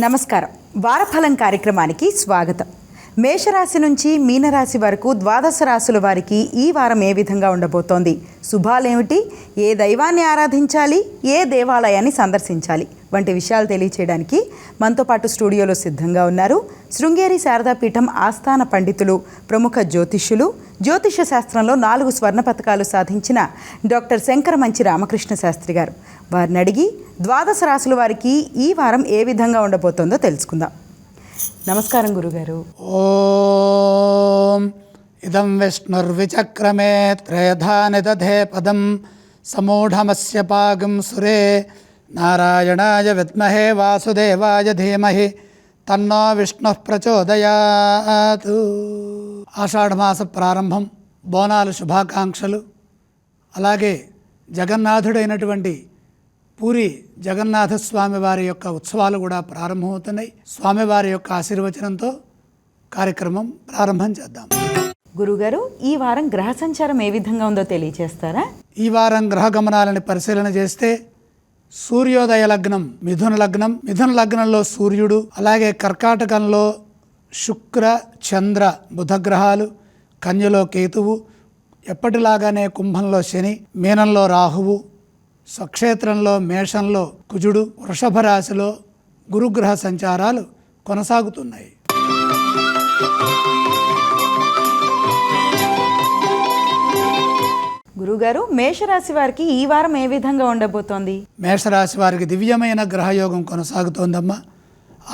నమస్కారం. వారఫలం కార్యక్రమానికి స్వాగతం. మేషరాశి నుంచి మీనరాశి వరకు ద్వాదశ రాశుల వారికి ఈ వారం ఏ విధంగా ఉండబోతోంది? శుభాలేమిటి? ఏ దైవాన్ని ఆరాధించాలి? ఏ దేవాలయాన్ని సందర్శించాలి? వంటి విషయాలు తెలియచేయడానికి మనతో పాటు స్టూడియోలో సిద్ధంగా ఉన్నారు శృంగేరి శారదాపీఠం ఆస్థాన పండితులు ప్రముఖ జ్యోతిష్యులు. జ్యోతిష శాస్త్రంలో నాలుగు స్వర్ణ పథకాలు సాధించిన డాక్టర్ శంకర మంచి రామకృష్ణ శాస్త్రి గారు. వారిని అడిగి ద్వాదశ రాశుల వారికి ఈ వారం ఏ విధంగా ఉండబోతుందో తెలుసుకుందాం. నమస్కారం గురుగారు. ఓం. ఇదం విష్ణుర్విచక్రమే త్రయధాని దధే పదం. సమూఢమస్య పాగం సురే. నారాయణాయ విద్మహే వాసుదేవాయ ధీమహి. తన్నో విష్ణు ప్రచోదయాత్. ఆషాఢమాస ప్రారంభం. బోనాలు శుభాకాంక్షలు. అలాగే జగన్నాథుడైనటువంటి పూరి జగన్నాథ స్వామి వారి యొక్క ఉత్సవాలు కూడా ప్రారంభమవుతున్నాయి. స్వామివారి యొక్క ఆశీర్వచనంతో కార్యక్రమం ప్రారంభం చేద్దాం. గురుగారు ఈ వారం గ్రహ సంచారం ఏ విధంగా ఉందో తెలియచేస్తారా? ఈ వారం గ్రహ గమనాలని పరిశీలన చేస్తే సూర్యోదయ లగ్నం మిథున లగ్నం మిథున లగ్నంలో సూర్యుడు అలాగే కర్కాటకంలో శుక్ర చంద్ర బుధ గ్రహాలు కన్యలో కేతువు ఎప్పటిలాగానే కుంభంలో శని మీనంలో రాహువు స్వక్షేత్రంలో మేషంలో కుజుడు వృషభ రాశిలో గురుగ్రహ సంచారాలు కొనసాగుతున్నాయి. గురుగారు మేషరాశి వారికి ఈ వారం ఏ విధంగా ఉండబోతోంది? మేషరాశి వారికి దివ్యమైన గ్రహయోగం కొనసాగుతోందమ్మా.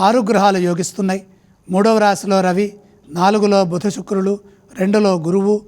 ఆరు గ్రహాలు యోగిస్తున్నాయి. మూడవ రాశిలో రవి నాలుగులో బుధ శుక్రులు రెండులో గురువు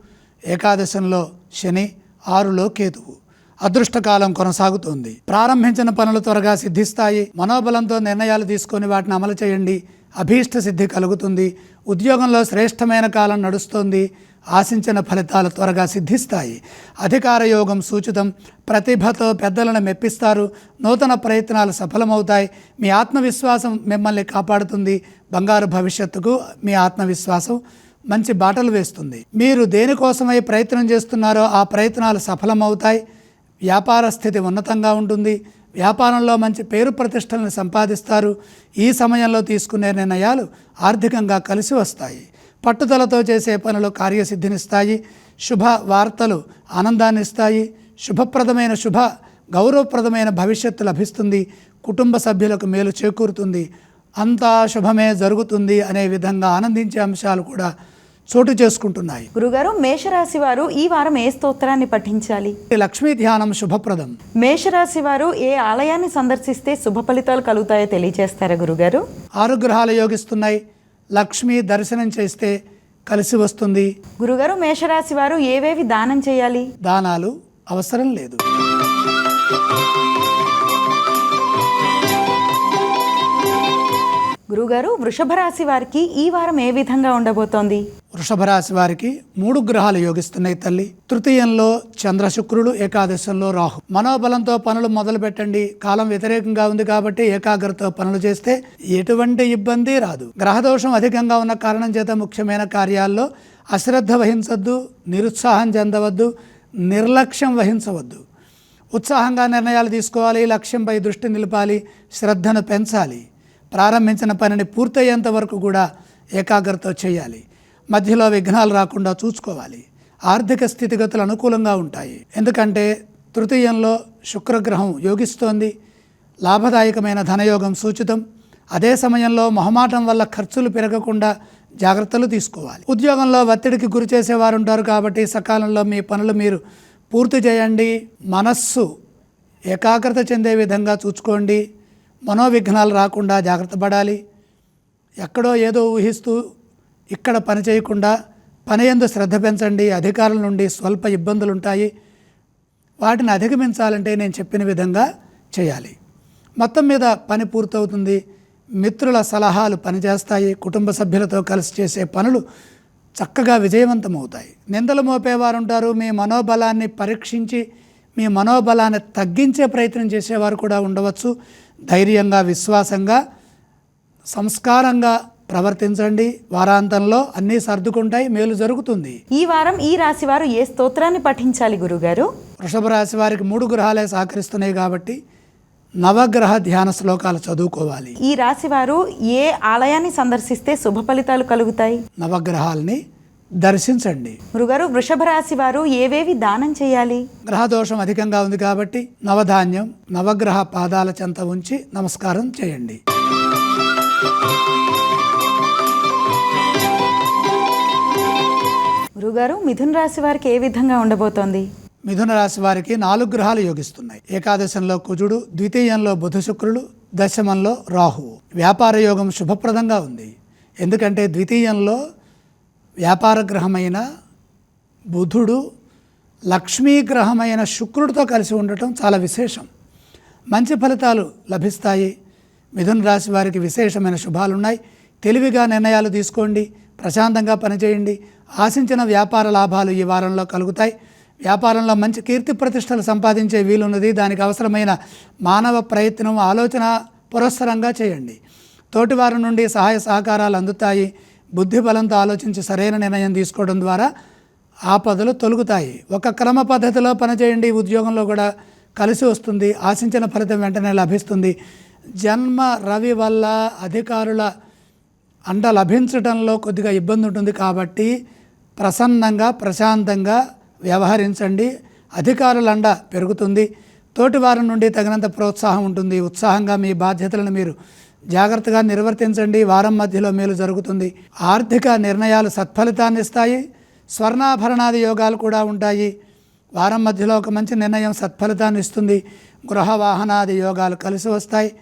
ఏకాదశంలో శని ఆరులో కేతువు. అదృష్టకాలం కొనసాగుతోంది. ప్రారంభించిన పనులు త్వరగా సిద్ధిస్తాయి. మనోబలంతో నిర్ణయాలు తీసుకొని వాటిని అమలు చేయండి. అభీష్ట సిద్ధి కలుగుతుంది. ఉద్యోగంలో శ్రేష్టమైన కాలం నడుస్తోంది. ఆశించిన ఫలితాలు త్వరగా సిద్ధిస్తాయి. అధికార యోగం సూచితం. ప్రతిభతో పెద్దలను మెప్పిస్తారు. నూతన ప్రయత్నాలు సఫలమవుతాయి. మీ ఆత్మవిశ్వాసం మిమ్మల్ని కాపాడుతుంది. బంగారు భవిష్యత్తుకు మీ ఆత్మవిశ్వాసం మంచి బాటలు వేస్తుంది. మీరు దేనికోసమై ప్రయత్నం చేస్తున్నారో ఆ ప్రయత్నాలు సఫలమవుతాయి. వ్యాపార స్థితి ఉన్నతంగా ఉంటుంది. వ్యాపారంలో మంచి పేరు ప్రతిష్టలను సంపాదిస్తారు. ఈ సమయంలో తీసుకునే నిర్ణయాలు ఆర్థికంగా కలిసి వస్తాయి. పట్టుదలతో చేసే పనులు కార్యసిద్ధినిస్తాయి. శుభ వార్తలు ఆనందాన్ని ఇస్తాయి శుభప్రదమైన శుభ గౌరవప్రదమైన భవిష్యత్తు లభిస్తుంది. కుటుంబ సభ్యులకు మేలు చేకూరుతుంది. అంతా శుభమే జరుగుతుంది అనే విధంగా ఆనందించే అంశాలు కూడా చోటు చేసుకుంటున్నాయి. గురుగారు మేషరాశి వారు ఈ వారం ఏ స్తోత్రాన్ని పఠించాలి? లక్ష్మీ ధ్యానం శుభప్రదం. మేషరాశి వారు ఏ ఆలయాన్ని సందర్శిస్తే శుభ ఫలితాలు కలుగుతాయో తెలియజేస్తారా గురుగారు? ఆరు గ్రహాలు యోగిస్తున్నాయి. లక్ష్మి దర్శనం చేస్తే కలిసి వస్తుంది. గురుగారు మేషరాశి వారు ఏవేవి దానం చేయాలి? దానాలు అవసరం లేదు. గురుగారు వృషభ రాశి వారికి ఈ వారం ఏ విధంగా ఉండబోతోంది? వృషభ రాశి వారికి మూడు గ్రహాలు యోగిస్తున్నాయి తల్లి. తృతీయంలో చంద్ర శుక్రుడు ఏకాదశంలో రాహు. మనోబలంతో పనులు మొదలు పెట్టండి. కాలం వ్యతిరేకంగా ఉంది కాబట్టి ఏకాగ్రతతో పనులు చేస్తే ఎటువంటి ఇబ్బంది రాదు. గ్రహదోషం అధికంగా ఉన్న కారణం చేత ముఖ్యమైన కార్యాల్లో అశ్రద్ధ వహించవద్దు నిరుత్సాహం చెందవద్దు నిర్లక్ష్యం వహించవద్దు. ఉత్సాహంగా నిర్ణయాలు తీసుకోవాలి లక్ష్యంపై దృష్టి నిలపాలి శ్రద్ధను పెంచాలి. ప్రారంభించిన పనిని పూర్తయ్యేంత వరకు కూడా ఏకాగ్రత చేయాలి. మధ్యలో విఘ్నాలు రాకుండా చూసుకోవాలి. ఆర్థిక స్థితిగతులు అనుకూలంగా ఉంటాయి. ఎందుకంటే తృతీయంలో శుక్రగ్రహం యోగిస్తోంది. లాభదాయకమైన ధనయోగం సూచితం. అదే సమయంలో మొహమాటం వల్ల ఖర్చులు పెరగకుండా జాగ్రత్తలు తీసుకోవాలి. ఉద్యోగంలో ఒత్తిడికి గురి చేసేవారు ఉంటారు కాబట్టి సకాలంలో మీ పనులు మీరు పూర్తి చేయండి. మనస్సు ఏకాగ్రత చెందే విధంగా చూసుకోండి. మనోవిఘ్నాలు రాకుండా జాగ్రత్త పడాలి. ఎక్కడో ఏదో ఊహిస్తూ ఇక్కడ పని చేయకుండా పని ఎందు శ్రద్ధ పెంచండి అధికారుల నుండి స్వల్ప ఇబ్బందులు ఉంటాయి వాటిని అధిగమించాలంటే నేను చెప్పిన విధంగా చేయాలి. మొత్తం మీద పని పూర్తవుతుంది. మిత్రుల సలహాలు పనిచేస్తాయి. కుటుంబ సభ్యులతో కలిసి చేసే పనులు చక్కగా విజయవంతమవుతాయి. నిందలు మోపేవారు ఉంటారు మీ మనోబలాన్ని పరీక్షించి మీ మనోబలాన్ని తగ్గించే ప్రయత్నం చేసేవారు కూడా ఉండవచ్చు. ధైర్యంగా విశ్వాసంగా సంస్కారంగా ప్రవర్తించండి. వారాంతంలో అన్నీ సర్దుకుంటాయి. మేలు జరుగుతుంది. ఈ వారం ఈ రాశి వారు ఏ స్తోత్రాన్ని పఠించాలి గురుగారు? వృషభ రాశి వారికి మూడు గ్రహాలే సహకరిస్తున్నాయి కాబట్టి నవగ్రహ ధ్యాన శ్లోకాలు చదువుకోవాలి. ఈ రాశి వారు ఏ ఆలయాన్ని సందర్శిస్తే శుభ ఫలితాలు కలుగుతాయి? నవగ్రహాల్ని దర్శించండి. గురుగారు వృషభ రాశి వారు ఏవేవి దానం చేయాలి? గ్రహదోషం అధికంగా ఉంది కాబట్టి నవధాన్యం నవగ్రహ పాదాల చెంత ఉంచి నమస్కారం చేయండి. గురుగారు మిథున్ రాశి వారికి ఏ విధంగా ఉండబోతోంది? మిథున రాశి వారికి నాలుగు గ్రహాలు యోగిస్తున్నాయి. ఏకాదశంలో కుజుడు ద్వితీయంలో బుధ శుక్రుడు దశమంలో రాహువు. వ్యాపార యోగం శుభప్రదంగా ఉంది. ఎందుకంటే ద్వితీయంలో వ్యాపార గ్రహమైన బుధుడు లక్ష్మీ గ్రహమైన శుక్రుడితో కలిసి ఉండటం చాలా విశేషం. మంచి ఫలితాలు లభిస్తాయి. మిథున రాశి వారికి విశేషమైన శుభాలున్నాయి. తెలివిగా నిర్ణయాలు తీసుకోండి. ప్రశాంతంగా పనిచేయండి. ఆశించిన వ్యాపార లాభాలు ఈ వారంలో కలుగుతాయి. వ్యాపారంలో మంచి కీర్తి ప్రతిష్టలు సంపాదించే వీలున్నది. దానికి అవసరమైన మానవ ప్రయత్నం ఆలోచన పురస్సరంగా చేయండి. తోటివారి నుండి సహాయ సహకారాలు అందుతాయి. బుద్ధి బలంతో ఆలోచించి సరైన నిర్ణయం తీసుకోవడం ద్వారా ఆపదలు తొలుగుతాయి. ఒక క్రమ పద్ధతిలో పనిచేయండి. ఉద్యోగంలో కూడా కలిసి వస్తుంది. ఆశించిన ఫలితం వెంటనే లభిస్తుంది. జన్మ రవి వల్ల అధికారుల అండ లభించడంలో కొద్దిగా ఇబ్బంది ఉంటుంది కాబట్టి ప్రసన్నంగా ప్రశాంతంగా వ్యవహరించండి. అధికారుల అండ పెరుగుతుంది. తోటివారి నుండి తగినంత ప్రోత్సాహం ఉంటుంది. ఉత్సాహంగా మీ బాధ్యతలను మీరు జాగ్రత్తగా నిర్వర్తించండి. వారం మధ్యలో మేలు జరుగుతుంది. ఆర్థిక నిర్ణయాలు సత్ఫలితాన్ని ఇస్తాయి. స్వర్ణాభరణాది యోగాలు కూడా ఉంటాయి. వారం మధ్యలో ఒక మంచి నిర్ణయం సత్ఫలితాన్ని ఇస్తుంది. గృహ వాహనాది యోగాలు కలిసి వస్తాయి.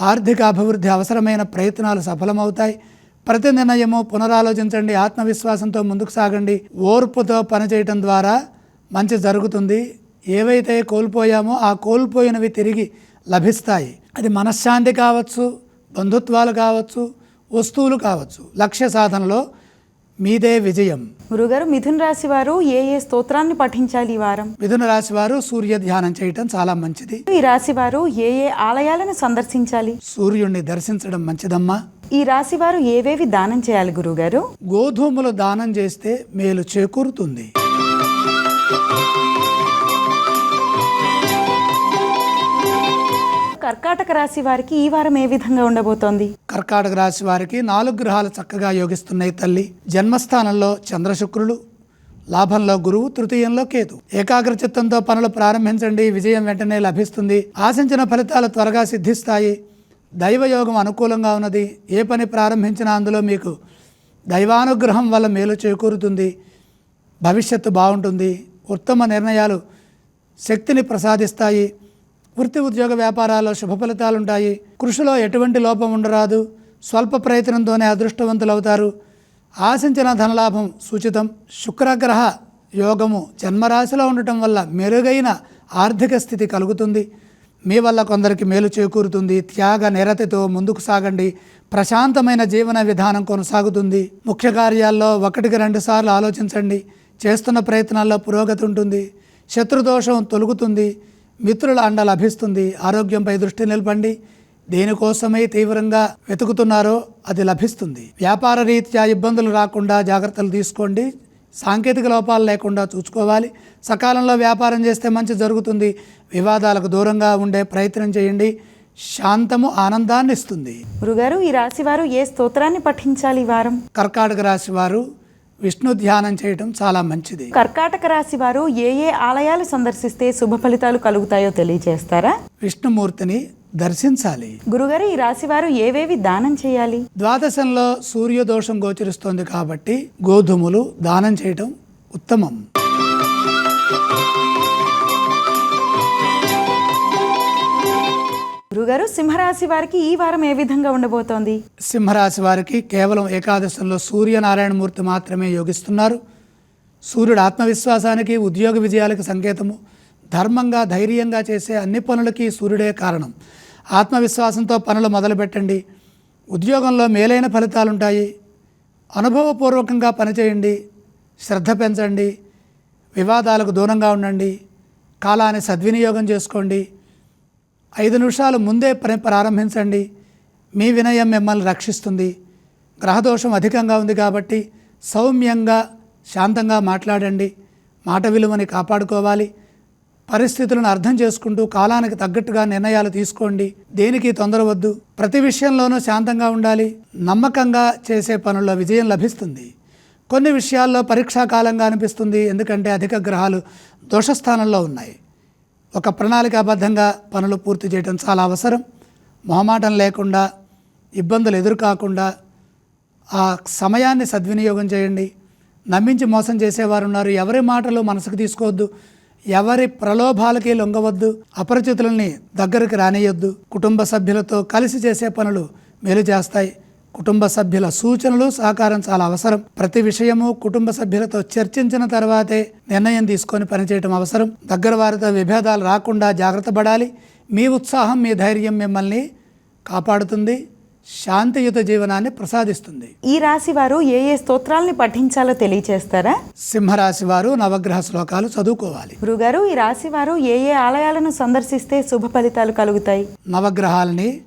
ఆర్థిక అభివృద్ధి అవసరమైన ప్రయత్నాలు సఫలమవుతాయి. ప్రతి నిర్ణయము పునరాలోచించండి ఆత్మవిశ్వాసంతో ముందుకు సాగండి. ఓర్పుతో పనిచేయటం ద్వారా మంచి జరుగుతుంది. ఏవైతే కోల్పోయామో ఆ కోల్పోయినవి తిరిగి లభిస్తాయి. అది మనశ్శాంతి కావచ్చు బంధుత్వాలు కావచ్చు వస్తువులు కావచ్చు. లక్ష్య సాధనలో మీదే విజయం. గురుగారు మిథున్ రాశి వారు ఏ ఏ స్తోత్రాన్ని పఠించాలి ఈ వారం? మిథున రాశి వారు సూర్య ధ్యానం చేయటం చాలా మంచిది. ఈ రాశి వారు ఏ ఏ ఆలయాలను సందర్శించాలి? సూర్యుడిని దర్శించడం మంచిదమ్మా. ఈ రాశి వారు ఏవేవి దానం చేయాలి గురుగారు గోధుమలు దానం చేస్తే మేలు చేకూరుతుంది. కర్కాటక రాశి వారికి ఈ వారం ఏ విధంగా ఉండబోతోంది? కర్కాటక రాశి వారికి నాలుగు గ్రహాలు చక్కగా యోగిస్తున్నాయి తల్లి. జన్మస్థానంలో చంద్రశుక్రులు లాభంలో గురువు తృతీయంలో కేతు. ఏకాగ్ర చిత్తంతో పనులు ప్రారంభించండి విజయం వెంటనే లభిస్తుంది. ఆశించిన ఫలితాలు త్వరగా సిద్ధిస్తాయి. దైవయోగం అనుకూలంగా ఉన్నది. ఏ పని ప్రారంభించినా అందులో మీకు దైవానుగ్రహం వల్ల మేలు చేకూరుతుంది. భవిష్యత్తు బాగుంటుంది. ఉత్తమ నిర్ణయాలు శక్తిని ప్రసాదిస్తాయి. వృత్తి ఉద్యోగ వ్యాపారాల్లో శుభ ఫలితాలుంటాయి. కృషిలో ఎటువంటి లోపం ఉండరాదు. స్వల్ప ప్రయత్నంతోనే అదృష్టవంతులవుతారు. ఆశించిన ధనలాభం సూచితం. శుక్రగ్రహ యోగము జన్మరాశిలో ఉండటం వల్ల మెరుగైన ఆర్థిక స్థితి కలుగుతుంది. మీ వల్ల కొందరికి మేలు చేకూరుతుంది. త్యాగ నిరతితో ముందుకు సాగండి. ప్రశాంతమైన జీవన విధానం కొనసాగుతుంది. ముఖ్య కార్యాల్లో ఒకటికి రెండు సార్లు ఆలోచించండి. చేస్తున్న ప్రయత్నాల్లో పురోగతి ఉంటుంది. శత్రుదోషం తొలుగుతుంది. మిత్రుల అండ లభిస్తుంది. ఆరోగ్యంపై దృష్టి నిలపండి. దేనికోసమై తీవ్రంగా వెతుకుతున్నారో అది లభిస్తుంది. వ్యాపార రీత్యా ఇబ్బందులు రాకుండా జాగ్రత్తలు తీసుకోండి. సాంకేతిక లోపాలు లేకుండా చూసుకోవాలి. సకాలంలో వ్యాపారం చేస్తే మంచి జరుగుతుంది. వివాదాలకు దూరంగా ఉండే ప్రయత్నం చేయండి. శాంతము ఆనందాన్ని ఇస్తుంది. గురుగారు ఈ రాశి వారు ఏ స్తోత్రాన్ని పఠించాలి ఈ వారం? కర్కాటక రాశి వారు విష్ణు ధ్యానం చేయడం చాలా మంచిది. కర్కాటక రాశి వారు ఏ ఏ ఆలయాలు సందర్శిస్తే శుభ ఫలితాలు కలుగుతాయో తెలియజేస్తారా? విష్ణుమూర్తిని దర్శించాలి. గురుగారు ఈ రాశి వారు ఏవేవి దానం చేయాలి? ద్వాదశంలో సూర్యదోషం గోచరిస్తోంది కాబట్టి గోధుమలు దానం చేయటం ఉత్తమం. గురుగారు సింహరాశి వారికి ఈ వారం ఏ విధంగా ఉండబోతోంది? సింహరాశి వారికి కేవలం ఏకాదశంలో సూర్యనారాయణమూర్తి మాత్రమే యోగిస్తున్నారు. సూర్యుడు ఆత్మవిశ్వాసానికి ఉద్యోగ విజయాలకు సంకేతము. ధర్మంగా ధైర్యంగా చేసే అన్ని పనులకి సూర్యుడే కారణం. ఆత్మవిశ్వాసంతో పనులు మొదలుపెట్టండి. ఉద్యోగంలో మేలైన ఫలితాలు ఉంటాయి అనుభవపూర్వకంగా పనిచేయండి. శ్రద్ధ పెంచండి. వివాదాలకు దూరంగా ఉండండి. కాలాన్ని సద్వినియోగం చేసుకోండి. ఐదు నిమిషాలు ముందే పని ప్రారంభించండి. మీ వినయం మిమ్మల్ని రక్షిస్తుంది. గ్రహదోషం అధికంగా ఉంది కాబట్టి సౌమ్యంగా శాంతంగా మాట్లాడండి. మాట విలువని కాపాడుకోవాలి. పరిస్థితులను అర్థం చేసుకుంటూ కాలానికి తగ్గట్టుగా నిర్ణయాలు తీసుకోండి. దేనికి తొందర వద్దు ప్రతి విషయంలోనూ శాంతంగా ఉండాలి. నమ్మకంగా చేసే పనుల్లో విజయం లభిస్తుంది. కొన్ని విషయాల్లో పరీక్షా కాలంగా అనిపిస్తుంది. ఎందుకంటే అధిక గ్రహాలు దోషస్థానంలో ఉన్నాయి. ఒక ప్రణాళికాబద్ధంగా పనులు పూర్తి చేయడం చాలా అవసరం. మొహమాటం లేకుండా ఇబ్బందులు ఎదురుకాకుండా ఆ సమయాన్ని సద్వినియోగం చేయండి. నమ్మించి మోసం చేసేవారు ఉన్నారు ఎవరి మాటలు మనసుకు తీసుకోవద్దు. ఎవరి ప్రలోభాలకి లొంగవద్దు అపరిచితులని దగ్గరికి రానియొద్దు. కుటుంబ సభ్యులతో కలిసి చేసే పనులు మేలు చేస్తాయి. కుటుంబ సభ్యుల సూచనలు సహకారం చాలా అవసరం. ప్రతి విషయము కుటుంబ సభ్యులతో చర్చించిన తర్వాతే నిర్ణయం తీసుకొని పనిచేయటం అవసరం. దగ్గర వారితో విభేదాలు రాకుండా జాగ్రత్త పడాలి. మీ ఉత్సాహం మీ ధైర్యం మిమ్మల్ని కాపాడుతుంది. శాంతియుత జీవనాన్ని ప్రసాదిస్తుంది. ఈ రాశి వారు ఏ ఏ స్తోత్రాల్ని పఠించాలో తెలియచేస్తారా? సింహరాశి వారు నవగ్రహ శ్లోకాలు చదువుకోవాలి. గురుగారు ఈ రాశి వారు ఏ ఏ ఆలయాలను సందర్శిస్తే శుభ ఫలితాలు కలుగుతాయి? నవగ్రహాలని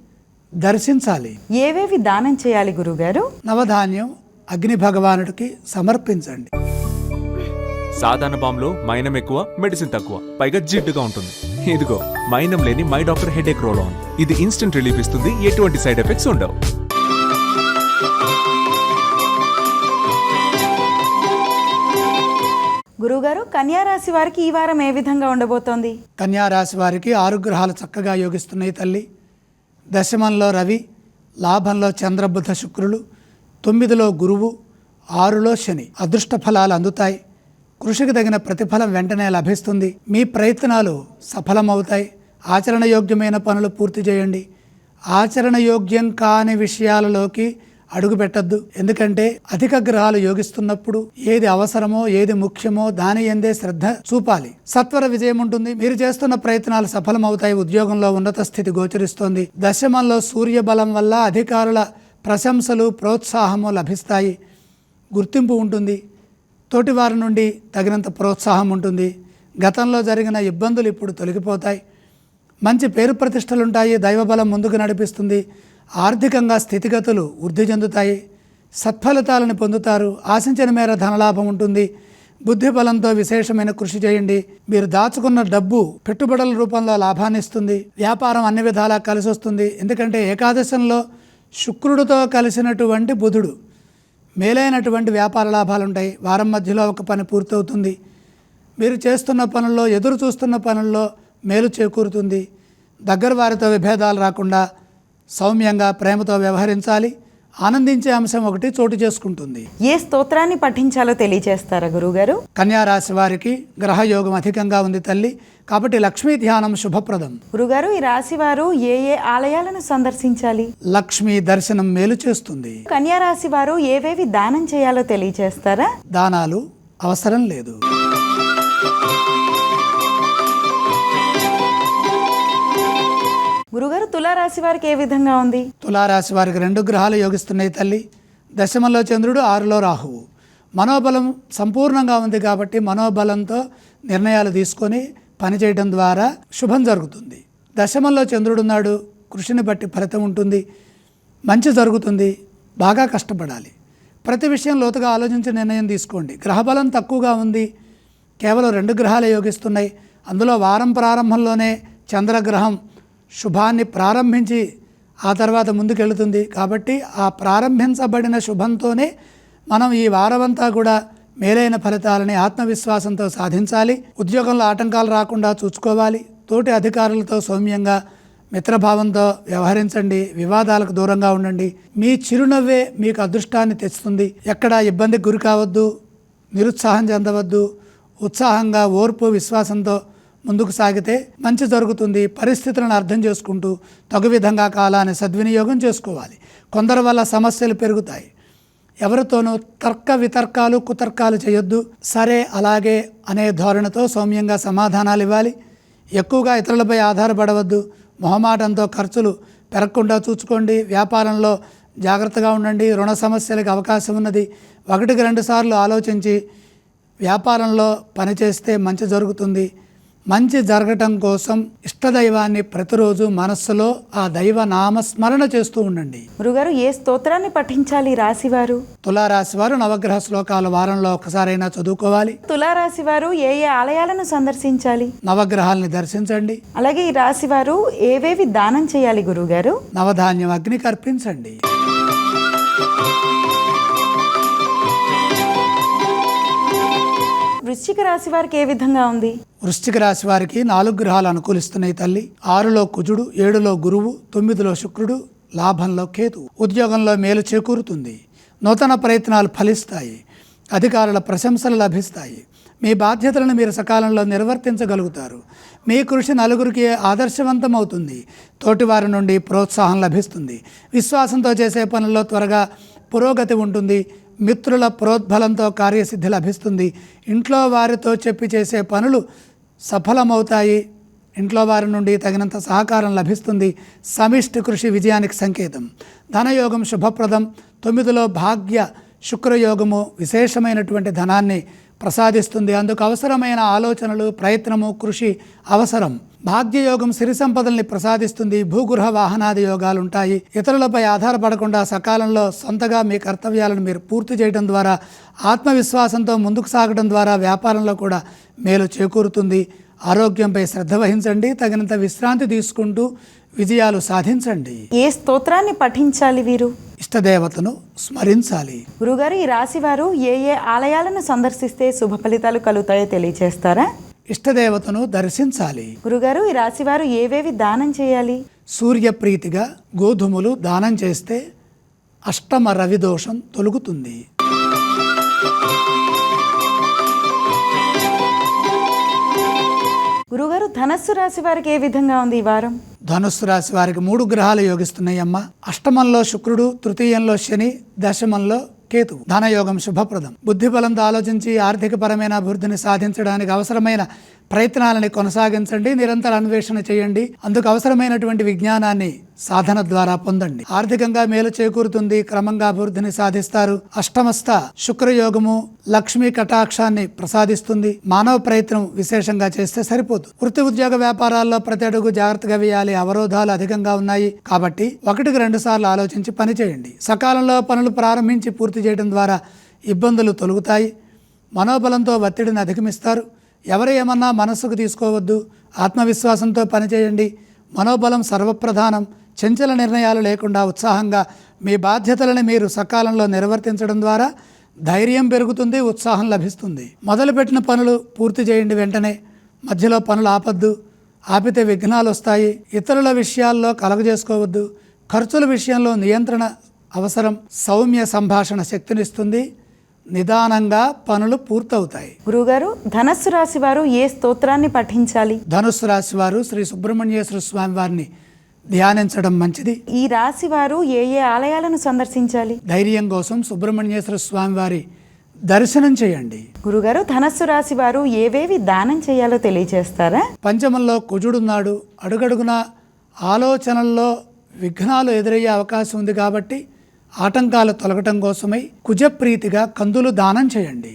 దర్శించాలి. ఏవేవి దానం చేయాలి గురుగారు? నవధాన్యం అగ్ని భగవానుడికి సమర్పించండి. సాధారణ బాంబులో మైనం ఎక్కువ మెడిసిన్ తక్కువ. పైగా జిడ్డుగా ఉంటుంది. ఇదిగో మైనం లేని my doctor headache roll on. ఇది ఇన్స్టెంట్ రిలీఫ్ ఇస్తుంది ఎటువంటి సైడ్ ఎఫెక్ట్స్ ఉండవు. గురుగారు కన్యా రాశి వారికి ఈ వారం ఏ విధంగా ఉండబోతోంది? కన్యా రాశి వారికి ఆరు గ్రహాలు చక్కగా యోగిస్తున్నాయి తల్లి. దశమంలో రవి లాభంలో చంద్రబుధ శుక్రులు తొమ్మిదిలో గురువు ఆరులో శని. అదృష్ట ఫలాలు అందుతాయి. కృషికి తగిన ప్రతిఫలం వెంటనే లభిస్తుంది. మీ ప్రయత్నాలు సఫలమవుతాయి. ఆచరణయోగ్యమైన పనులు పూర్తి చేయండి. ఆచరణయోగ్యం కాని విషయాలలోకి అడుగు పెట్టద్దు. ఎందుకంటే అధిక గ్రహాలు యోగిస్తున్నప్పుడు ఏది అవసరమో ఏది ముఖ్యమో దాని ఎందే శ్రద్ధ చూపాలి. సత్వర విజయం ఉంటుంది. మీరు చేస్తున్న ప్రయత్నాలు సఫలమవుతాయి. ఉద్యోగంలో ఉన్నత స్థితి గోచరిస్తోంది. దశమంలో సూర్య బలం వల్ల అధికారుల ప్రశంసలు ప్రోత్సాహము లభిస్తాయి. గుర్తింపు ఉంటుంది. తోటివారి నుండి తగినంత ప్రోత్సాహం ఉంటుంది. గతంలో జరిగిన ఇబ్బందులు ఇప్పుడు తొలగిపోతాయి. మంచి పేరు ప్రతిష్టలుంటాయి. దైవబలం ముందుకు నడిపిస్తుంది. ఆర్థికంగా స్థితిగతులు వృద్ధి చెందుతాయి. సత్ఫలితాలను పొందుతారు. ఆశించిన మేర ధనలాభం ఉంటుంది. బుద్ధి బలంతో విశేషమైన కృషి చేయండి. మీరు దాచుకున్న డబ్బు పెట్టుబడుల రూపంలో లాభాన్ని ఇస్తుంది. వ్యాపారం అన్ని విధాలా కలిసి వస్తుంది ఎందుకంటే ఏకాదశంలో శుక్రుడితో కలిసినటువంటి బుధుడు మేలైనటువంటి వ్యాపార లాభాలు ఉంటాయి వారం మధ్యలో ఒక పని పూర్తవుతుంది. మీరు చేస్తున్న పనుల్లో ఎదురు చూస్తున్న పనుల్లో మేలు చేకూరుతుంది. దగ్గర వారితో విభేదాలు రాకుండా సౌమ్యంగా ప్రేమతో వ్యవహరించాలి. ఆనందించే అంశం ఒకటి చోటు చేసుకుంటుంది. ఏ స్తోత్రాన్ని పఠించాలో తెలియచేస్తారా గురుగారు? కన్యా రాశి వారికి గ్రహయోగం అధికంగా ఉంది తల్లి. కాబట్టి లక్ష్మీ ధ్యానం శుభప్రదం. గురుగారు ఈ రాశి వారు ఏ ఏ ఆలయాలను సందర్శించాలి? లక్ష్మీ దర్శనం మేలు చేస్తుంది. కన్యా రాశి వారు ఏవేవి దానం చేయాలో తెలియచేస్తారా? దానాలు అవసరం లేదు. గురుగారు తులారాశి వారికి ఏ విధంగా ఉంది? తులారాశి వారికి రెండు గ్రహాలు యోగిస్తున్నాయి తల్లి. దశమంలో చంద్రుడు ఆరులో రాహువు. మనోబలం సంపూర్ణంగా ఉంది కాబట్టి మనోబలంతో నిర్ణయాలు తీసుకొని పనిచేయడం ద్వారా శుభం జరుగుతుంది. దశమంలో చంద్రుడున్నాడు కృషిని బట్టి ఫలితం ఉంటుంది మంచి జరుగుతుంది బాగా కష్టపడాలి. ప్రతి విషయం లోతుగా ఆలోచించి నిర్ణయం తీసుకోండి. గ్రహబలం తక్కువగా ఉంది కేవలం రెండు గ్రహాలు యోగిస్తున్నాయి. అందులో వారం ప్రారంభంలోనే చంద్రగ్రహం శుభాన్ని ప్రారంభించి ఆ తర్వాత ముందుకెళ్తుంది. కాబట్టి ఆ ప్రారంభించబడిన శుభంతోనే మనం ఈ వారమంతా కూడా మేలైన ఫలితాలని ఆత్మవిశ్వాసంతో సాధించాలి. ఉద్యోగంలో ఆటంకాలు రాకుండా చూసుకోవాలి. తోటి అధికారులతో సౌమ్యంగా మిత్రభావంతో వ్యవహరించండి. వివాదాలకు దూరంగా ఉండండి. మీ చిరునవ్వే మీకు అదృష్టాన్ని తెస్తుంది. ఎక్కడా ఇబ్బందికి గురి కావద్దు. నిరుత్సాహం చెందవద్దు. ఉత్సాహంగా ఓర్పు విశ్వాసంతో ముందుకు సాగితే మంచి జరుగుతుంది పరిస్థితులను అర్థం చేసుకుంటూ తగు విధంగా కాలాన్ని సద్వినియోగం చేసుకోవాలి. కొందరి వల్ల సమస్యలు పెరుగుతాయి. ఎవరితోనూ తర్క వితర్కాలు కుతర్కాలు చేయొద్దు. సరే అలాగే అనే ధోరణితో సౌమ్యంగా సమాధానాలు ఇవ్వాలి. ఎక్కువగా ఇతరులపై ఆధారపడవద్దు. మొహమాటంతో ఖర్చులు పెరగకుండా చూసుకోండి. వ్యాపారంలో జాగ్రత్తగా ఉండండి. రుణ సమస్యలకు అవకాశం ఉన్నది. ఒకటికి రెండు సార్లు ఆలోచించి వ్యాపారంలో పనిచేస్తే మంచి జరుగుతుంది. మంచి జరగటం కోసం ఇష్టదైవాన్ని ప్రతిరోజు మనస్సులో ఆ దైవ నామస్మరణ చేస్తూ ఉండండి. గురుగారు ఏ స్తోత్రాన్ని పఠించాలి రాశివారు? తులారాశి వారు నవగ్రహ శ్లోకాలు వారంలో ఒకసారైనా చదువుకోవాలి. తులారాశి వారు ఏ ఏ ఆలయాలను సందర్శించాలి? నవగ్రహాల్ని దర్శించండి. అలాగే ఈ రాశి వారు ఏవేవి దానం చేయాలి గురుగారు? నవధాన్యం అగ్నికి అర్పించండి వృశ్చిక రాశి వారికి ఏ విధంగా ఉంది? వృశ్చిక రాశి వారికి నాలుగు గ్రహాలు అనుకూలిస్తున్నాయి తల్లి. ఆరులో కుజుడు ఏడులో గురువు తొమ్మిదిలో శుక్రుడు లాభంలో కేతు. ఉద్యోగంలో మేలు చేకూరుతుంది. నూతన ప్రయత్నాలు ఫలిస్తాయి. అధికారుల ప్రశంసలు లభిస్తాయి. మీ బాధ్యతలను మీరు సకాలంలో నిర్వర్తించగలుగుతారు. మీ కృషి నలుగురికి ఆదర్శవంతమవుతుంది. తోటివారి నుండి ప్రోత్సాహం లభిస్తుంది. విశ్వాసంతో చేసే పనుల్లో త్వరగా పురోగతి ఉంటుంది. మిత్రుల ప్రోద్బలంతో కార్యసిద్ధి లభిస్తుంది. ఇంట్లో వారితో చెప్పి చేసే పనులు సఫలమవుతాయి. ఇంట్లో వారి నుండి తగినంత సహకారం లభిస్తుంది. సమిష్టి కృషి విజయానికి సంకేతం. ధనయోగం శుభప్రదం. తొమ్మిదిలో భాగ్య శుక్రయోగము విశేషమైనటువంటి ధనాన్ని ప్రసాదిస్తుంది. అందుకు అవసరమైన ఆలోచనలు ప్రయత్నము కృషి అవసరం. భాగ్యయోగం సిరి సంపదల్ని ప్రసాదిస్తుంది భూగృహ వాహనాది యోగాలు ఉంటాయి ఇతరులపై ఆధారపడకుండా సకాలంలో సొంతగా మీ కర్తవ్యాలను మీరు పూర్తి చేయడం ద్వారా ఆత్మవిశ్వాసంతో ముందుకు సాగడం ద్వారా వ్యాపారంలో కూడా మేలు చేకూరుతుంది. ఆరోగ్యంపై శ్రద్ధ వహించండి తగినంత విశ్రాంతి తీసుకుంటూ విజయాలు సాధించండి. ఏ స్తోత్రాన్ని పఠించాలి వీరు? ఇష్టదేవతను స్మరించాలి. గురుగారు ఈ రాశి వారు ఏ ఏ ఆలయాలను సందర్శిస్తే శుభ ఫలితాలు కలుగుతాయో తెలియజేస్తారా ఇష్టదేవతను దర్శించాలి. గురుగారు ఈ రాశి వారు ఏవేవి దానం చేయాలి? సూర్యప్రీతిగా గోధుమలు దానం చేస్తే అష్టమ రవి దోషం తొలుగుతుంది. గురుగారు ధనస్సు రాశి వారికి ఏ విధంగా ఉంది ఈ వారం? ధనుస్సు రాశి వారికి మూడు గ్రహాలు యోగిస్తున్నాయమ్మ. అష్టమంలో శుక్రుడు తృతీయంలో శని దశమంలో కేతు. ధనయోగం శుభప్రదం. బుద్ధిబలంతో ఆలోచించి ఆర్థికపరమైన అభివృద్ధిని సాధించడానికి అవసరమైన ప్రయత్నాలని కొనసాగించండి నిరంతర అన్వేషణ చేయండి. అందుకు అవసరమైనటువంటి విజ్ఞానాన్ని సాధన ద్వారా పొందండి. ఆర్థికంగా మేలు చేకూరుతుంది క్రమంగా అభివృద్ధిని సాధిస్తారు. అష్టమస్థ శుక్రయోగము లక్ష్మీ కటాక్షాన్ని ప్రసాదిస్తుంది. మానవ ప్రయత్నం విశేషంగా చేస్తే సరిపోదు వృత్తి ఉద్యోగ వ్యాపారాల్లో ప్రతి అడుగు జాగ్రత్తగా వేయాలి. అవరోధాలు అధికంగా ఉన్నాయి. కాబట్టి ఒకటికి రెండు సార్లు ఆలోచించి పని చేయండి. సకాలంలో పనులు ప్రారంభించి పూర్తి చేయడం ద్వారా ఇబ్బందులు తొలుగుతాయి. మనోబలంతో ఒత్తిడిని అధిగమిస్తారు. ఎవరు ఏమన్నా మనస్సుకు తీసుకోవద్దు ఆత్మవిశ్వాసంతో పనిచేయండి. మనోబలం సర్వప్రధానం. చంచల నిర్ణయాలు లేకుండా ఉత్సాహంగా మీ బాధ్యతలను మీరు సకాలంలో నిర్వర్తించడం ద్వారా ధైర్యం పెరుగుతుంది ఉత్సాహం లభిస్తుంది. మొదలుపెట్టిన పనులు పూర్తి చేయండి వెంటనే. మధ్యలో పనులు ఆపద్దు. ఆపితే విఘ్నాలు వస్తాయి. ఇతరుల విషయాల్లో కలగజేసుకోవద్దు ఖర్చుల విషయంలో నియంత్రణ అవసరం. సౌమ్య సంభాషణ శక్తినిస్తుంది. నిదానంగా పనులు పూర్తవుతాయి. గురుగారు ధనస్సు రాశి వారు ఏ స్తోత్రాన్ని పఠించాలి? ధనుస్సు రాశి వారు శ్రీ సుబ్రహ్మణ్యేశ్వర స్వామి వారిని ధ్యానించడం మంచిది. ఈ రాశి వారు ఏ ఏ ఆలయాలను సందర్శించాలి? ధైర్యం కోసం సుబ్రహ్మణ్యేశ్వర స్వామి వారి దర్శనం చేయండి. గురుగారు ధనస్సు రాశి వారు ఏవేవి దానం చేయాలో తెలియజేస్తారా? పంచమంలో కుజుడున్నాడు. అడుగడుగున ఆలోచనల్లో విఘ్నాలు ఎదురయ్యే అవకాశం ఉంది కాబట్టి ఆటంకాలు తొలగటం కోసమై కుజప్రీతిగా కందులు దానం చేయండి.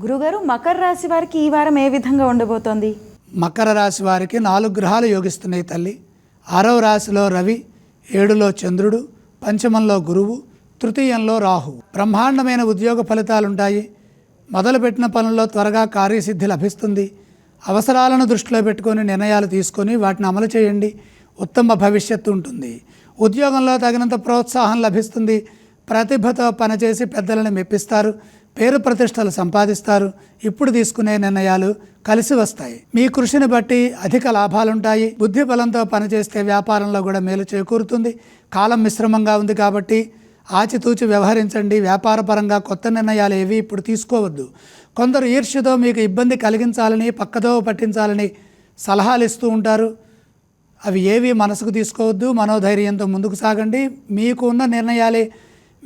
గురుగారు మకర రాశి వారికి ఈ వారం ఏ విధంగా ఉండబోతోంది? మకర రాశి వారికి నాలుగు గ్రహాలు యోగిస్తున్నాయి తల్లి. ఆరవ రాశిలో రవి ఏడులో చంద్రుడు పంచమంలో గురువు తృతీయంలో రాహు. బ్రహ్మాండమైన ఉద్యోగ ఫలితాలుంటాయి. మొదలుపెట్టిన పనుల్లో త్వరగా కార్యసిద్ధి లభిస్తుంది. అవసరాలను దృష్టిలో పెట్టుకొని నిర్ణయాలు తీసుకొని వాటిని అమలు చేయండి. ఉత్తమ భవిష్యత్తు ఉంటుంది. ఉద్యోగంలో తగినంత ప్రోత్సాహం లభిస్తుంది. ప్రతిభతో పనిచేసి పెద్దలను మెప్పిస్తారు. పేరు ప్రతిష్టలు సంపాదిస్తారు. ఇప్పుడు తీసుకునే నిర్ణయాలు కలిసి వస్తాయి. మీ కృషిని బట్టి అధిక లాభాలుంటాయి. బుద్ధి బలంతో పనిచేస్తే వ్యాపారంలో కూడా మేలు చేకూరుతుంది. కాలం మిశ్రమంగా ఉంది కాబట్టి ఆచితూచి వ్యవహరించండి. వ్యాపారపరంగా కొత్త నిర్ణయాలు ఏవి ఇప్పుడు తీసుకోవద్దు. కొందరు ఈర్ష్యతో మీకు ఇబ్బంది కలిగించాలని పక్కదో పట్టించాలని సలహాలు ఇస్తూ ఉంటారు. అవి ఏవి మనసుకు తీసుకోవద్దు. మనోధైర్యంతో ముందుకు సాగండి. మీకు ఉన్న నిర్ణయాలే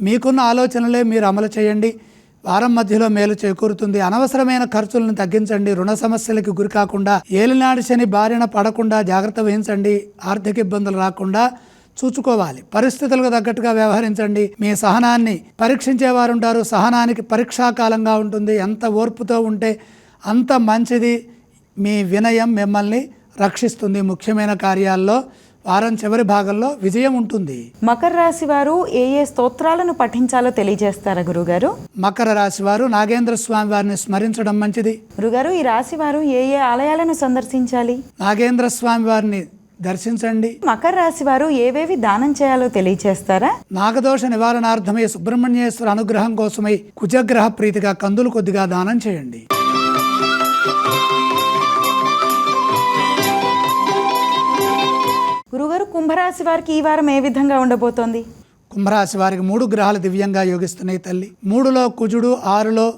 మీకున్న ఆలోచనలే మీరు అమలు చేయండి. వారం మధ్యలో మేలు చేకూరుతుంది. అనవసరమైన ఖర్చులను తగ్గించండి. రుణ సమస్యలకు గురి కాకుండా ఏలినాడి శని బారిన పడకుండా జాగ్రత్త వహించండి. ఆర్థిక ఇబ్బందులు రాకుండా చూచుకోవాలి. పరిస్థితులకు తగ్గట్టుగా వ్యవహరించండి. మీ సహనాన్ని పరీక్షించేవారు ఉంటారు సహనానికి పరీక్షాకాలంగా ఉంటుంది. ఎంత ఓర్పుతో ఉంటే అంత మంచిది మీ వినయం మిమ్మల్ని రక్షిస్తుంది. ముఖ్యమైన కార్యాల్లో వారం చివరి భాగంలో విజయం ఉంటుంది. మకర రాశి వారు ఏ ఏ స్తోత్రాలను పఠించాలో తెలియజేస్తారా గురుగారు? మకర రాశి వారు నాగేంద్ర స్వామి వారిని స్మరించడం మంచిది. గురుగారు ఈ రాశి వారు ఏ ఏ ఆలయాలను సందర్శించాలి? నాగేంద్ర స్వామి వారిని దర్శించండి. మకర రాశి వారు ఏవేవి దానం చేయాలో తెలియజేస్తారా నాగదోష నివారణార్థమై సుబ్రహ్మణ్యేశ్వర అనుగ్రహం కోసమై కుజగ్రహ ప్రీతిగా కందులు కొద్దిగా దానం చేయండి. గురుగారు కుంభరాశి వారికి ఈ వారం ఏ విధంగా ఉండబోతోంది? కుంభరాశి వారికి మూడు గ్రహాలు దివ్యంగా యోగిస్తున్నాయి తల్లి. మూడులో కుజుడు ఆరులో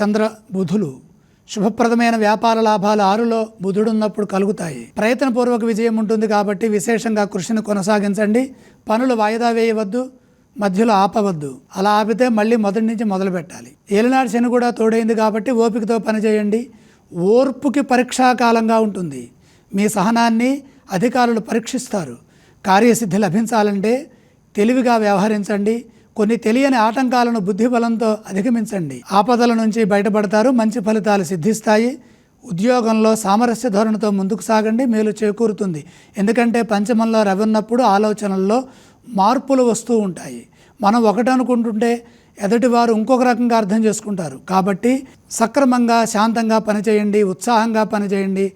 చంద్ర బుధులు. శుభప్రదమైన వ్యాపార లాభాలు ఆరులో బుధుడు ఉన్నప్పుడు కలుగుతాయి. ప్రయత్నపూర్వక విజయం ఉంటుంది కాబట్టి విశేషంగా కృషిని కొనసాగించండి. పనులు వాయిదా వేయవద్దు మధ్యలో ఆపవద్దు. అలా ఆపితే మళ్ళీ మొదటి నుంచి మొదలు పెట్టాలి. ఏలినాడు శని కూడా తోడైంది కాబట్టి ఓపికతో పనిచేయండి ఓర్పుకి పరీక్షాకాలంగా ఉంటుంది. మీ సహనాన్ని అధికారులు పరీక్షిస్తారు. కార్యసిద్ధి లభించాలంటే తెలివిగా వ్యవహరించండి. కొన్ని తెలియని ఆటంకాలను బుద్ధిబలంతో అధిగమించండి. ఆపదల నుంచి బయటపడతారు మంచి ఫలితాలు సిద్ధిస్తాయి. ఉద్యోగంలో సామరస్య ధోరణితో ముందుకు సాగండి మేలు చేకూరుతుంది. ఎందుకంటే పంచమంలో రవి ఉన్నప్పుడు ఆలోచనల్లో మార్పులు వస్తూ ఉంటాయి. మనం ఒకటి అనుకుంటుంటే ఎదుటివారు ఇంకొక రకంగా అర్థం చేసుకుంటారు. కాబట్టి సక్రమంగా శాంతంగా పనిచేయండి ఉత్సాహంగా పనిచేయండి.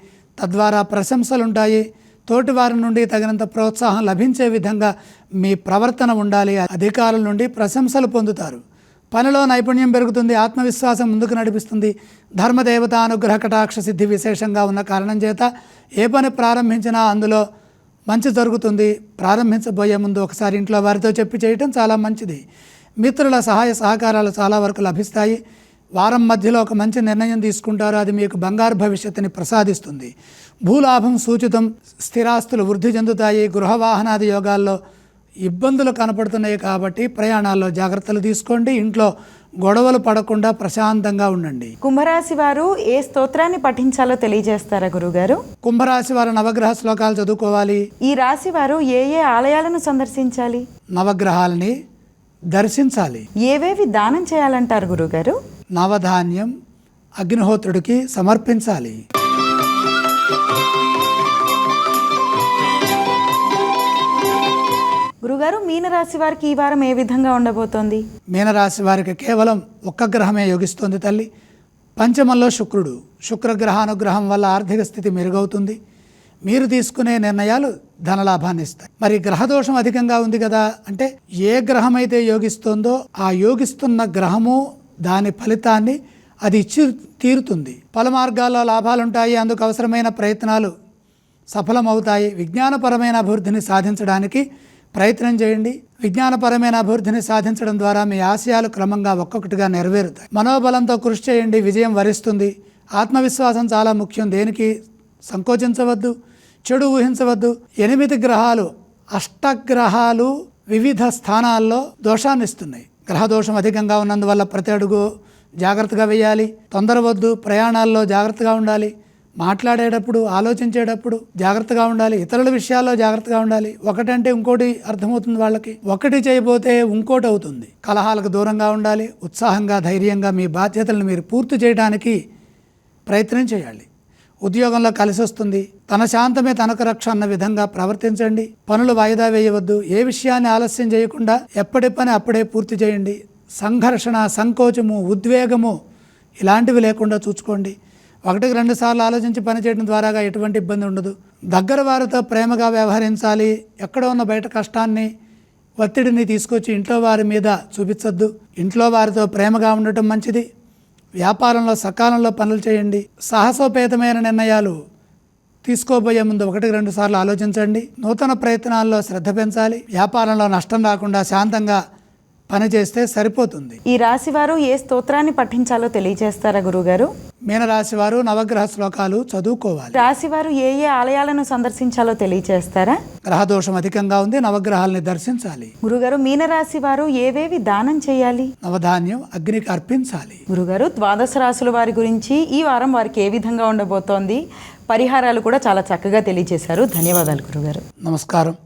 తద్వారా ప్రశంసలుంటాయి తోటివారి నుండి తగినంత ప్రోత్సాహం లభించే విధంగా మీ ప్రవర్తన ఉండాలి. అధికారుల నుండి ప్రశంసలు పొందుతారు. పనిలో నైపుణ్యం పెరుగుతుంది ఆత్మవిశ్వాసం ముందుకు నడిపిస్తుంది. ధర్మదేవత అనుగ్రహ కటాక్ష సిద్ధి విశేషంగా ఉన్న కారణం చేత ఏ పని ప్రారంభించినా అందులో మంచి జరుగుతుంది. ప్రారంభించబోయే ముందు ఒకసారి ఇంట్లో వారితో చెప్పి చేయటం చాలా మంచిది. మిత్రుల సహాయ సహకారాలు చాలా వరకు లభిస్తాయి. వారం మధ్యలో ఒక మంచి నిర్ణయం తీసుకుంటారు. అది మీకు బంగారు భవిష్యత్తుని ప్రసాదిస్తుంది. భూలాభం సూచితం స్థిరాస్తులు వృద్ధి చెందుతాయి. గృహ వాహనాది యోగాల్లో ఇబ్బందులు కనపడుతున్నాయి కాబట్టి ప్రయాణాల్లో జాగ్రత్తలు తీసుకోండి. ఇంట్లో గొడవలు పడకుండా ప్రశాంతంగా ఉండండి. కుంభరాశి వారు ఏ స్తోత్రాన్ని పఠించాలో తెలియజేస్తారా గురుగారు? కుంభరాశి వారు నవగ్రహ శ్లోకాలు చదువుకోవాలి. ఈ రాశి వారు ఏ ఏ ఆలయాలను సందర్శించాలి? నవగ్రహాలని దర్శించాలి. ఏవేవి దానం చేయాలంటారు గురుగారు? నవధాన్యం అగ్నిహోత్రుడికి సమర్పించాలి. గురుగారు మీనరాశి వారికి ఈ వారం ఏ విధంగా ఉండబోతోంది? మీనరాశి వారికి కేవలం ఒక్క గ్రహమే యోగిస్తోంది తల్లి. పంచమంలో శుక్రుడు. శుక్రగ్రహానుగ్రహం వల్ల ఆర్థిక స్థితి మెరుగవుతుంది. మీరు తీసుకునే నిర్ణయాలు ధనలాభాన్ని ఇస్తాయి. మరి గ్రహదోషం అధికంగా ఉంది కదా అంటే ఏ గ్రహం అయితే యోగిస్తుందో ఆ యోగిస్తున్న గ్రహము దాని ఫలితాన్ని అది ఇచ్చి తీరుతుంది. పలు మార్గాల్లో లాభాలుంటాయి అందుకు అవసరమైన ప్రయత్నాలు సఫలమవుతాయి. విజ్ఞానపరమైన అభివృద్ధిని సాధించడానికి ప్రయత్నం చేయండి. విజ్ఞానపరమైన అభివృద్ధిని సాధించడం ద్వారా మీ ఆశయాలు క్రమంగా ఒక్కొక్కటిగా నెరవేరుతాయి. మనోబలంతో కృషి చేయండి. విజయం వరిస్తుంది. ఆత్మవిశ్వాసం చాలా ముఖ్యం. దేనికి? సంకోచించవద్దు. చెడు ఊహించవద్దు. ఎనిమిది గ్రహాలు అష్టగ్రహాలు వివిధ స్థానాల్లో దోషాన్ని ఇస్తున్నాయి. గ్రహదోషం అధికంగా ఉన్నందువల్ల ప్రతి అడుగు జాగ్రత్తగా వేయాలి. తొందరవద్దు ప్రయాణాల్లో జాగ్రత్తగా ఉండాలి. మాట్లాడేటప్పుడు ఆలోచించేటప్పుడు జాగ్రత్తగా ఉండాలి. ఇతరుల విషయాల్లో జాగ్రత్తగా ఉండాలి. ఒకటంటే ఇంకోటి అర్థమవుతుంది వాళ్ళకి. ఒకటి చేయబోతే ఇంకోటి అవుతుంది. కలహాలకు దూరంగా ఉండాలి. ఉత్సాహంగా ధైర్యంగా మీ బాధ్యతలను మీరు పూర్తి చేయడానికి ప్రయత్నం చేయాలి. ఉద్యోగంలో కలిసి వస్తుంది తన శాంతమే తనకు రక్ష అన్న విధంగా ప్రవర్తించండి. పనులు వాయిదా వేయవద్దు. ఏ విషయాన్ని ఆలస్యం చేయకుండా ఎప్పటి పని అప్పుడే పూర్తి చేయండి. సంఘర్షణ సంకోచము ఉద్వేగము ఇలాంటివి లేకుండా చూసుకోండి. ఒకటికి రెండు సార్లు ఆలోచించి పనిచేయడం ద్వారాగా ఎటువంటి ఇబ్బంది ఉండదు. దగ్గర వారితో ప్రేమగా వ్యవహరించాలి. ఎక్కడ ఉన్న బయట కష్టాన్ని ఒత్తిడిని తీసుకొచ్చి ఇంట్లో వారి మీద చూపించొద్దు. ఇంట్లో వారితో ప్రేమగా ఉండటం మంచిది. వ్యాపారంలో సకాలంలో పనులు చేయండి. సాహసోపేతమైన నిర్ణయాలు తీసుకోబోయే ముందు ఒకటికి రెండు సార్లు ఆలోచించండి. నూతన ప్రయత్నాల్లో శ్రద్ధ పెంచాలి. వ్యాపారంలో నష్టం రాకుండా శాంతంగా పనిచేస్తే సరిపోతుంది. ఈ రాశివారు ఏ స్తోత్రాన్ని పఠించాలో తెలియజేస్తారా గురుగారు? మీనరాశి వారు నవగ్రహ శ్లోకాలు చదువుకోవాలి. రాశి వారు ఏ ఏ ఆలయాలను సందర్శించాలో తెలియజేస్తారా గ్రహదోషం అధికంగా ఉంది నవగ్రహాలని దర్శించాలి. గురుగారు మీనరాశి వారు ఏవేవి దానం చేయాలి? నవధాన్యం అగ్నికి అర్పించాలి. గురుగారు ద్వాదశ రాశుల వారి గురించి ఈ వారం వారికి ఏ విధంగా ఉండబోతోంది? పరిహారాలు కూడా చాలా చక్కగా తెలియజేశారు. ధన్యవాదాలు గురుగారు. నమస్కారం.